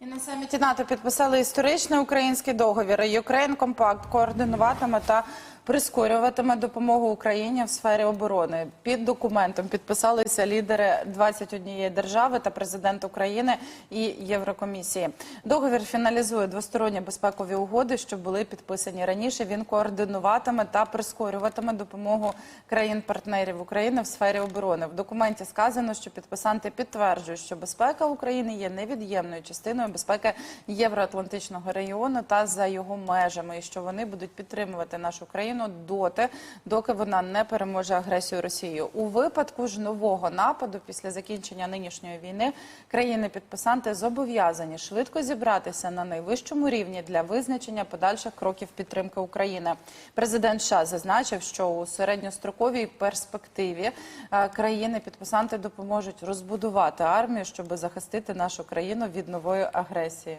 І на саміті НАТО підписали історичний український договір. Ukraine Compact координуватиме та прискорюватиме допомогу Україні в сфері оборони. Під документом підписалися лідери 21 держави та президент України і Єврокомісії. Договір фіналізує двосторонні безпекові угоди, що були підписані раніше. Він координуватиме та прискорюватиме допомогу країн-партнерів України в сфері оборони. В документі сказано, що підписанти підтверджують, що безпека України є невід'ємною частиною безпеки євроатлантичного регіону та за його межами, і що вони будуть підтримувати нашу країну доти, доки вона не переможе агресію Росії. У випадку ж нового нападу після закінчення нинішньої війни країни-підписанти зобов'язані швидко зібратися на найвищому рівні для визначення подальших кроків підтримки України. Президент США зазначив, що у середньостроковій перспективі е, країни-підписанти допоможуть розбудувати армію, щоб захистити нашу країну від нової агресії.